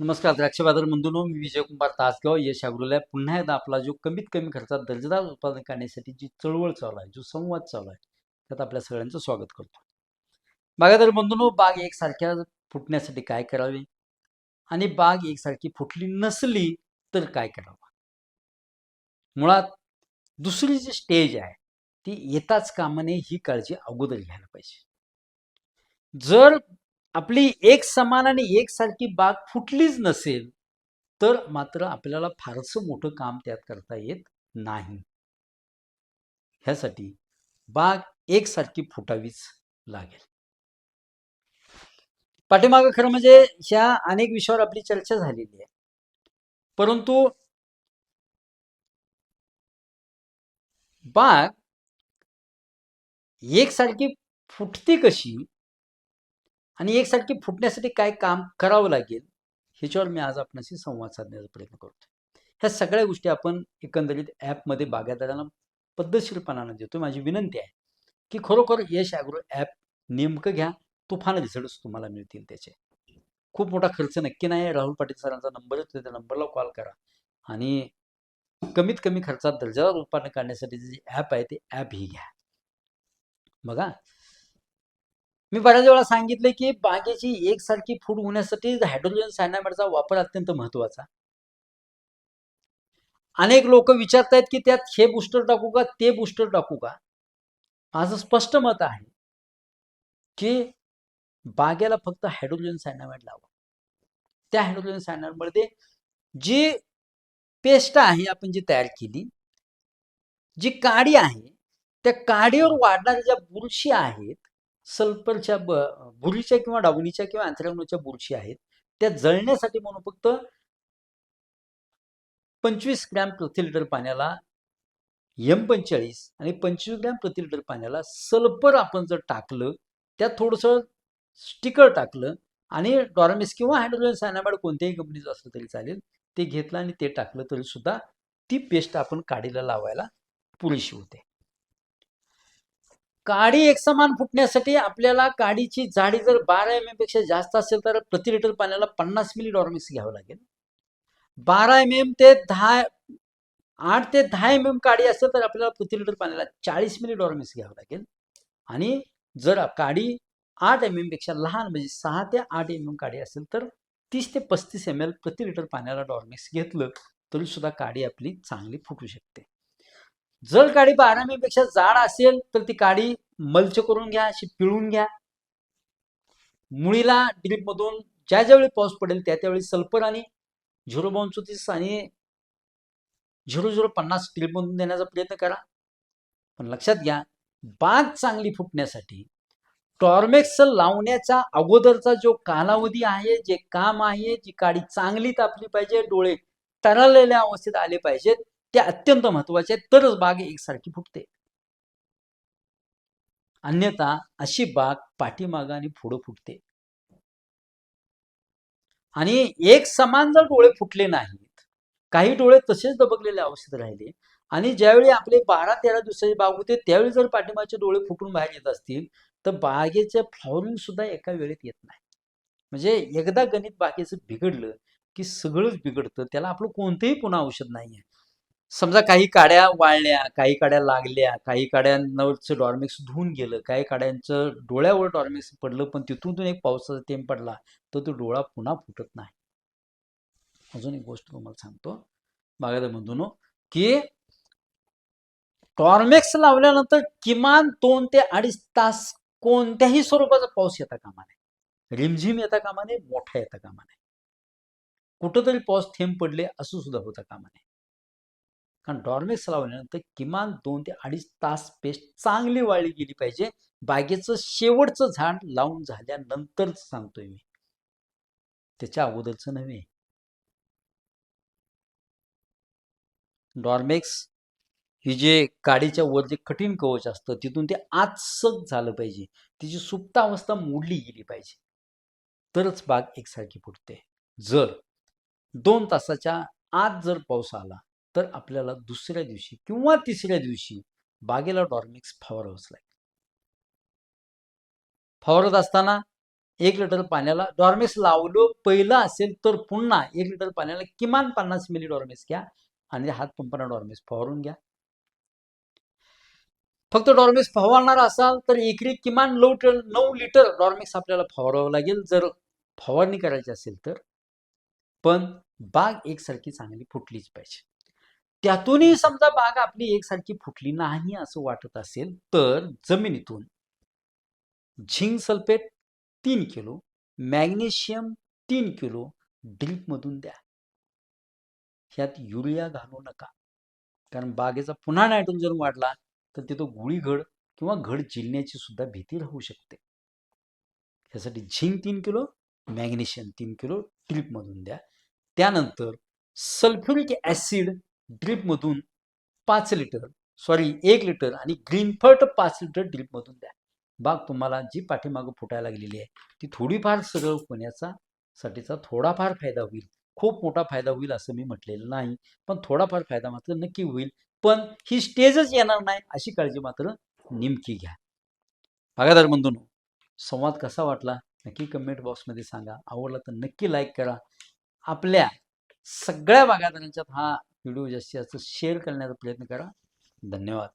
नमस्कार द्राक्ष बाजार बंधूंनो मी विजयकुमार तासगाव यश अग्रोलय पुन्हा एकदा आपला जो कमीत कमी खर्चात दर्जेदार उत्पादन करण्यासाठी जी चळवळ चालू आहे जो संवाद चालू आहे त्यात आपल्या सगळ्यांचं स्वागत करतो. बागायदार बंधूंनो बाग एकसारख्या फुटण्यासाठी काय करावे? आणि बाग एकसारखी फुटली नसली तर काय करावं? मुळात दुसरी जी स्टेज आहे ती येताच कामाने ही काळजी अगोदर घ्यायला पाहिजे. जर आपली एक समान आणि एकसारखी बाग फुटलीच नसेल तर मात्र आपल्याला फारसं मोठं काम त्यात करता येत नाही. ह्यासाठी बाग एकसारखी फुटावीच लागेल. पाठीमागं खरं म्हणजे ह्या अनेक विषयावर आपली चर्चा झालेली आहे. परंतु बाग एकसारखी फुटती कशी? आणि एकसारखी फुटण्यासाठी काय काम करावं लागेल ह्याच्यावर मी आज आपणाशी संवाद साधण्याचा प्रयत्न करतो ह्या सगळ्या गोष्टी आपण एकंदरीत ॲपमध्ये बागायतदारांना पद्धतशीरपणानं देतो माझी विनंती आहे की खरोखर यश ॲग्रो ॲप नेमकं घ्या तुफान रिझल्ट्स तुम्हाला मिळतील त्याचे. खूप मोठा खर्च नक्की नाही राहुल पाटील सरांचा नंबर येतो त्या नंबरला कॉल करा. आणि कमीत कमी खर्चात दर्जादार उत्पादन काढण्यासाठी जे ॲप आहे ते ॲप ही घ्या. बघा मी बऱ्याच वेळा सांगितले की बागेची एकसारखी फूड होण्यासाठी हायड्रोजन सायनामाइडचा वापर अत्यंत महत्त्वाचा अनेक लोक विचारतायत की त्यात हे बुस्टर टाकू का ते बुस्टर टाकू का? माझं स्पष्ट मत आहे की बागेला फक्त हायड्रोजन सायनामाइड लावा. त्या हायड्रोजन सायनामाइडमध्ये जी पेस्ट आहे आपण जी तयार केली जी काडी आहे त्या काडीवर वाढणाऱ्या ज्या बुरशी आहेत सल्फरच्या ब बुरीच्या किंवा डावणीच्या किंवा अँथ्रॅक्नोच्या बुरशी आहेत. त्या जळण्यासाठी म्हणून फक्त पंचवीस ग्रॅम प्रति लिटर पाण्याला एम पंचेचाळीस आणि पंचवीस ग्रॅम प्रति लिटर पाण्याला सल्फर आपण जर टाकलं त्यात थोडंसं स्टिकर टाकलं आणि डॉर्मिस किंवा हायड्रोजन सायनामाइड कोणत्याही कंपनीचं असलं तरी चालेल ते घेतलं आणि ते टाकलं तरी सुद्धा ती पेस्ट आपण काडीला लावायला पुरेशी होते. काडी एकसमान फुटण्यासाठी आपल्याला काडीची जाडी जर बारा एम एमपेक्षा जास्त असेल तर प्रति लिटर पाण्याला पन्नास मिली डॉर्मिक्स घ्यावं लागेल. बारा एम एम ते दहा आठ ते दहा एम एम काडी असेल तर आपल्याला प्रति लिटर पाण्याला चाळीस मिली डॉर्मिक्स घ्यावं लागेल. आणि जर काडी आठ एम एमपेक्षा लहान म्हणजे सहा ते आठ एम एम काडी असेल तर तीस ते पस्तीस एम एल प्रति लिटर पाण्याला डॉर्मिक्स घेतलं तरी सुद्धा काडी आपली चांगली फुटू शकते. जर काडी बारा पेक्षा जाड असेल तर ती काडी मल्च करून घ्या अशी पिळून घ्या. मुळीला ड्रीप मधून ज्या ज्यावेळी पाऊस पडेल त्या त्यावेळी सल्फर आणि झिरो बावन आणि झिरो झिरो पन्नास ड्रीप मधून देण्याचा प्रयत्न करा. पण लक्षात घ्या बाग चांगली फुटण्यासाठी टॉर्मेक्स लावण्याचा अगोदरचा जो कालावधी आहे जे काम आहे जी काडी चांगली तापली पाहिजे डोळे टरलेल्या अवस्थेत आले पाहिजेत ते अत्यंत महत्त्वाचे आहेत. तरच बाग एकसारखी फुटते. अन्यथा अशी बाग पाठीमागं आणि पुढं फुटते. आणि एक समान जर डोळे फुटले नाहीत काही डोळे तसेच दबकलेले अवस्थेत राहिले आणि ज्यावेळी आपले बारा तेरा दिवसाची बाग होते त्यावेळी जर पाठीमागचे डोळे फुटून बाहेर येत असतील तर बागेचं फ्लॉवरिंग सुद्धा एका वेळेत येत नाही. म्हणजे एकदा गणित बागेचं बिघडलं की सगळंच बिघडतं. त्याला आपलं कोणतंही पुन्हा औषध नाही आहे समजा काही काड्या वाळल्या काही काड्या लागल्या काही काड्यांवरचं डॉर्मिक्स धुवून गेलं काही काड्यांचं डोळ्यावर डॉर्मिक्स पडलं पण तिथून एक पावसाचा थेंब पडला तर तो डोळा पुन्हा फुटत नाही. अजून एक गोष्ट तुम्हाला सांगतो. बागायत बंधूनो की टॉर्मेक्स लावल्यानंतर किमान दोन ते अडीच तास कोणत्याही स्वरूपाचा पाऊस येता कामा नये. रिमझिम येता कामा नये मोठा येता कामा नये. कुठंतरी पाऊस थेंब पडले असं सुद्धा होता कामा नये. कारण डॉर्मेक्स लावल्यानंतर किमान दोन ते अडीच तास पेस्ट चांगली वाळली गेली पाहिजे. बागेचं शेवटचं झाड लावून झाल्यानंतर सांगतोय मी. त्याच्या अगोदरचं नव्हे. डॉर्मेक्स ही जे काडीच्या वर जे कठीण कवच असतं तिथून ते आत झालं पाहिजे. तिची सुप्तावस्था मोडली गेली पाहिजे. तरच बाग एकसारखी फुटते. जर दोन तासाच्या आत जर पाऊस आला तर आपल्याला दुसऱ्या दिवशी किंवा तिसऱ्या दिवशी बागेला डॉर्मिक्स फवारावंच लागेल. फवारत असताना एक लिटर पाण्याला डॉर्मिक्स लावलं पहिलं असेल तर पुन्हा एक लिटर पाण्याला किमान पन्नास मिली डॉर्मिक्स घ्या आणि हात पंपाना फवारून घ्या. फक्त डॉर्मिक्स फवारणार असाल तर एकरी किमान नऊ नऊ लिटर डॉर्मिक्स आपल्याला फवारावं लागेल. जर फवारणी करायची असेल तर. पण बाग एकसारखी चांगली फुटलीच पाहिजे. त्यातूनही समजा बाग आपली एकसारखी फुटली नाही असं वाटत असेल तर जमिनीतून झिंक सल्फेट तीन किलो मॅग्नेशियम तीन किलो ड्रीपमधून द्या. ह्यात युरिया घालू नका. कारण बागेचा पुन्हा नायट्रोजन वाढला तर तिथं गुळीघड किंवा घड जिलण्याची सुद्धा भीती राहू शकते. ह्यासाठी झिंक तीन किलो मॅग्नेशियम तीन किलो ड्रीपमधून द्या. त्यानंतर सल्फ्युरिक ॲसिड ड्रीपमधून पाच लिटर सॉरी एक लिटर आणि ग्रीनफर्ट पाच लिटर ड्रीपमधून द्या. बाग तुम्हाला जी पाठीमागं फुटायला लागलेली आहे ती थोडीफार सरळ होण्याचा साठीचा थोडाफार फायदा होईल. खूप मोठा फायदा होईल असं मी म्हटलेलं नाही पण थोडाफार फायदा मात्र नक्की होईल. पण ही स्टेजच येणार नाही अशी काळजी मात्र नेमकी घ्या. बागादार बंधून संवाद कसा वाटला? नक्की कमेंट बॉक्समध्ये सांगा. आवडला तर नक्की लाईक करा. आपल्या सगळ्या बागायतदारांच्यात हा व्हिडिओ जास्तीत जास्त शेअर करण्याचा प्रयत्न करा. धन्यवाद.